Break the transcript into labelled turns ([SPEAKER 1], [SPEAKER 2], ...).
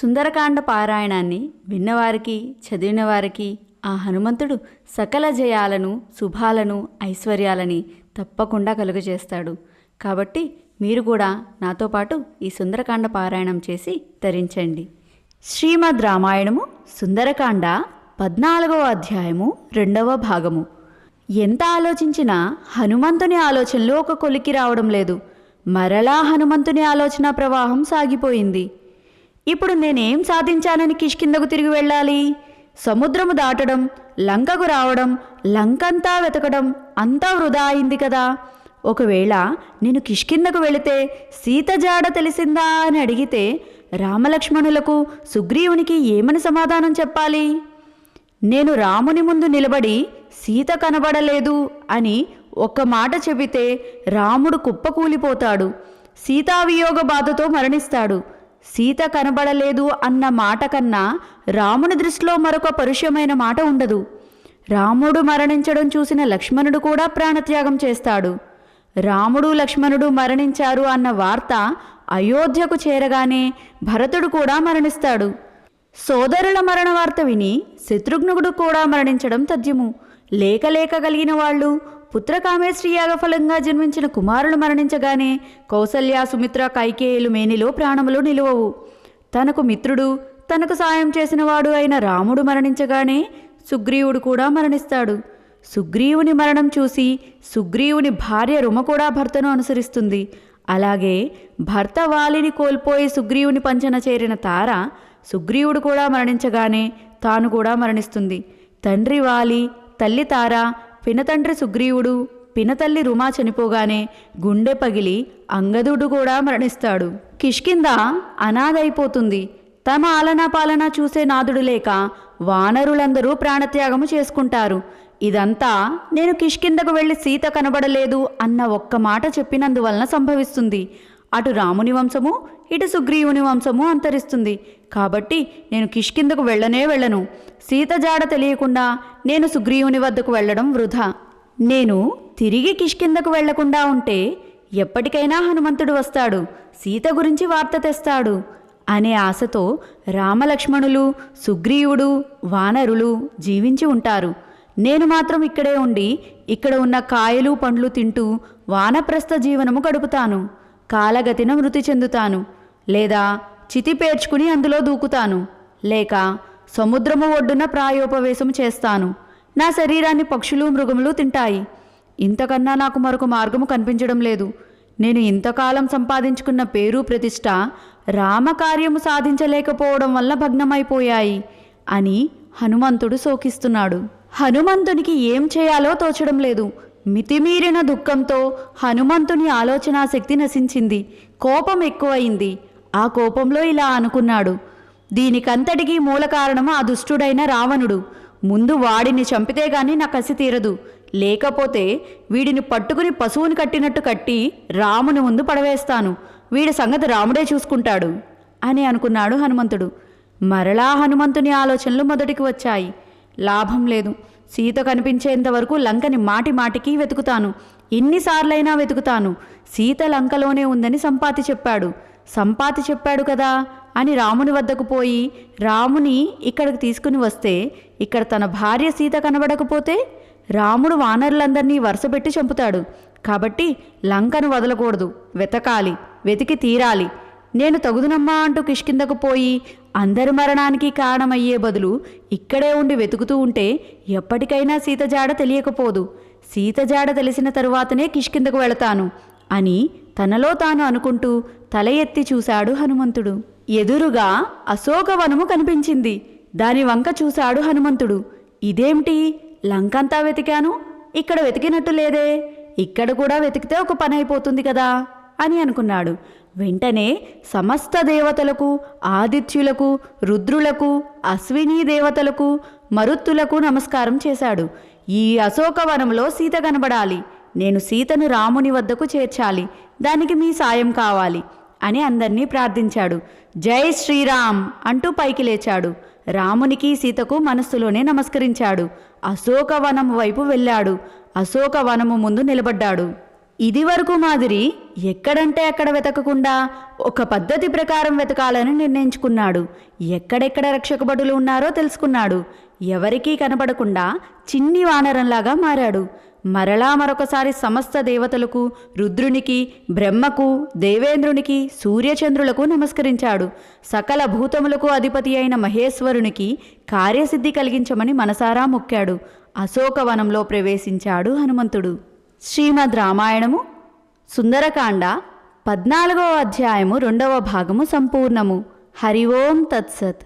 [SPEAKER 1] సుందరకాండ పారాయణాన్ని విన్నవారికి చదివిన వారికి ఆ హనుమంతుడు సకల జయాలను శుభాలను ఐశ్వర్యాలని తప్పకుండా కలుగజేస్తాడు. కాబట్టి మీరు కూడా నాతో పాటు ఈ సుందరకాండ పారాయణం చేసి ధరించండి శ్రీమద్ రామాయణము సుందరకాండ పద్నాలుగవ అధ్యాయము రెండవ భాగము. ఎంత ఆలోచించినా హనుమంతుని ఆలోచనలు ఒక కొలికి రావడం లేదు. మరలా హనుమంతుని ఆలోచన ప్రవాహం సాగిపోయింది. ఇప్పుడు నేనేం సాధించానని కిష్కిందకు తిరిగి వెళ్ళాలి? సముద్రము దాటడం లంకకు రావడం లంకంతా వెతకడం అంతా వృధా అయింది కదా. ఒకవేళ నేను కిష్కిందకు వెళితే సీత జాడ తెలిసిందా అని అడిగితే రామలక్ష్మణులకు సుగ్రీవునికి ఏమని సమాధానం చెప్పాలి? నేను రాముని ముందు నిలబడి సీత కనబడలేదు అని ఒక్క మాట చెబితే రాముడు కుప్పకూలిపోతాడు. సీతావియోగ బాధతో మరణిస్తాడు. సీత కనబడలేదు అన్న మాట కన్నా రాముని దృష్టిలో మరొక పరుషమైన మాట ఉండదు. రాముడు మరణించడం చూసిన లక్ష్మణుడు కూడా ప్రాణత్యాగం చేస్తాడు. రాముడు లక్ష్మణుడు మరణించారు అన్న వార్త అయోధ్యకు చేరగానే భరతుడు కూడా మరణిస్తాడు. సోదరుల మరణ వార్త విని శత్రుఘ్నుడు కూడా మరణించడం తథ్యము. లేక లేక కలిగిన వాళ్ళు పుత్రకామేశ్రీ యాగఫలంగా జన్మించిన కుమారులు మరణించగానే కౌసల్య సుమిత్ర కైకేయులు మేనిలో ప్రాణములు నిలువవు. తనకు మిత్రుడు తనకు సాయం చేసినవాడు అయిన రాముడు మరణించగానే సుగ్రీవుడు కూడా మరణిస్తాడు. సుగ్రీవుని మరణం చూసి సుగ్రీవుని భార్య రుమ కూడా భర్తను అనుసరిస్తుంది. అలాగే భర్త వాలిని కోల్పోయి సుగ్రీవుని పంచన చేరిన తార సుగ్రీవుడు కూడా మరణించగానే తాను కూడా మరణిస్తుంది. తండ్రి వాలి తల్లి తార పినతండ్రి సుగ్రీవుడు పినతల్లి రుమా చనిపోగానే గుండె పగిలి అంగదుడు కూడా మరణిస్తాడు. కిష్కింద అనాథైపోతుంది. తమ ఆలనా పాలన చూసే నాదుడు లేక వానరులందరూ ప్రాణత్యాగము చేసుకుంటారు. ఇదంతా నేను కిష్కిందకు వెళ్ళి సీత కనబడలేదు అన్న ఒక్క మాట చెప్పినందువలన సంభవిస్తుంది. అటు రాముని వంశము ఇటు సుగ్రీవుని వంశము అంతరిస్తుంది. కాబట్టి నేను కిష్కిందకు వెళ్ళనే వెళ్ళను. సీత జాడ తెలియకుండా నేను సుగ్రీవుని వద్దకు వెళ్ళడం వృధా. నేను తిరిగి కిష్కిందకు వెళ్ళకుండా ఉంటే ఎప్పటికైనా హనుమంతుడు వస్తాడు సీత గురించి వార్త తెస్తాడు అనే ఆశతో రామలక్ష్మణులు సుగ్రీవుడు వానరులు జీవించి ఉంటారు. నేను మాత్రం ఇక్కడే ఉండి ఇక్కడ ఉన్న కాయలు పండ్లు తింటూ వానప్రస్థ జీవనము గడుపుతాను. కాలగతిన మృతి చెందుతాను. లేదా చితి పేర్చుకుని అందులో దూకుతాను. లేక సముద్రము ఒడ్డున ప్రాయోపవేశం చేస్తాను. నా శరీరాన్ని పక్షులు మృగములు తింటాయి. ఇంతకన్నా నాకు మరొక మార్గము కనిపించడం లేదు. నేను ఇంతకాలం సంపాదించుకున్న పేరు ప్రతిష్ట రామకార్యము సాధించలేకపోవడం వల్ల భగ్నమైపోయాయి అని హనుమంతుడు శోకిస్తున్నాడు. హనుమంతునికి ఏం చేయాలో తోచడం లేదు. మితిమీరిన దుఃఖంతో హనుమంతుని ఆలోచనా శక్తి నశించింది. కోపం ఎక్కువయింది. ఆ కోపంలో ఇలా అనుకున్నాడు. దీనికంతటికీ మూల కారణం ఆ దుష్టుడైన రావణుడు. ముందు వాడిని చంపితే గాని నా కసి తీరదు. లేకపోతే వీడిని పట్టుకుని పశువుని కట్టినట్టు కట్టి రాముని ముందు పడవేస్తాను. వీడి సంగతి రాముడే చూసుకుంటాడు అని అనుకున్నాడు హనుమంతుడు. మరలా హనుమంతుని ఆలోచనలు మొదటికి వచ్చాయి. లాభం లేదు. సీత కనిపించేంత వరకు లంకని మాటి మాటికి వెతుకుతాను. ఎన్నిసార్లైనా వెతుకుతాను. సీత లంకలోనే ఉందని సంపాతి చెప్పాడు. సంపాతి చెప్పాడు కదా? అని రాముని వద్దకు పోయి రాముని ఇక్కడికి తీసుకుని వస్తే ఇక్కడ తన భార్య సీత కనబడకపోతే రాముడు వానరులందరినీ వరుసపెట్టి చంపుతాడు. కాబట్టి లంకను వదలకూడదు. వెతకాలి. వెతికి తీరాలి. నేను తగుదునమ్మా అంటూ కిష్కిందకు పోయి అందరి మరణానికి కారణమయ్యే బదులు ఇక్కడే ఉండి వెతుకుతూ ఉంటే ఎప్పటికైనా సీత జాడ తెలియకపోదు. సీత జాడ తెలిసిన తరువాతనే కిష్కిందకు వెళతాను అని తనలో తాను అనుకుంటూ తల ఎత్తి చూశాడు హనుమంతుడు. ఎదురుగా అశోకవనము కనిపించింది. దాని వంక చూశాడు హనుమంతుడు. ఇదేమిటి? లంకంతా వెతికాను? ఇక్కడ వెతికినట్టు లేదే. ఇక్కడ కూడా వెతికితే ఒక పని అయిపోతుంది కదా అని అనుకున్నాడు. వెంటనే సమస్త దేవతలకు ఆదిత్యులకు రుద్రులకు అశ్వినీ దేవతలకు మరుత్తులకు నమస్కారం చేశాడు. ఈ అశోకవనంలో సీత కనబడాలి. నేను సీతను రాముని వద్దకు చేర్చాలి. దానికి మీ సాయం కావాలి అని అందర్నీ ప్రార్థించాడు. జై శ్రీరామ్ అంటూ పైకి లేచాడు. రామునికి సీతకు మనస్సులోనే నమస్కరించాడు. అశోకవనం వైపు వెళ్ళాడు. అశోకవనము ముందు నిలబడ్డాడు. ఇదివరకు మాదిరి ఎక్కడంటే అక్కడ వెతకకుండా ఒక పద్ధతి ప్రకారం వెతకాలని నిర్ణయించుకున్నాడు. ఎక్కడెక్కడ రక్షక భటులు ఉన్నారో తెలుసుకున్నాడు. ఎవరికీ కనపడకుండా చిన్ని వానరంలాగా మారాడు. మరలా మరొకసారి సమస్త దేవతలకు రుద్రునికి బ్రహ్మకు దేవేంద్రునికి సూర్యచంద్రులకు నమస్కరించాడు. సకల భూతములకు అధిపతి అయిన మహేశ్వరునికి కార్యసిద్ధి కలిగించమని మనసారా మొక్కాడు. అశోకవనంలో ప్రవేశించాడు హనుమంతుడు. శ్రీమద్ రామాయణము సుందరకాండ పద్నాలుగవ అధ్యాయము రెండవ భాగము సంపూర్ణము. హరి ఓం తత్సత్.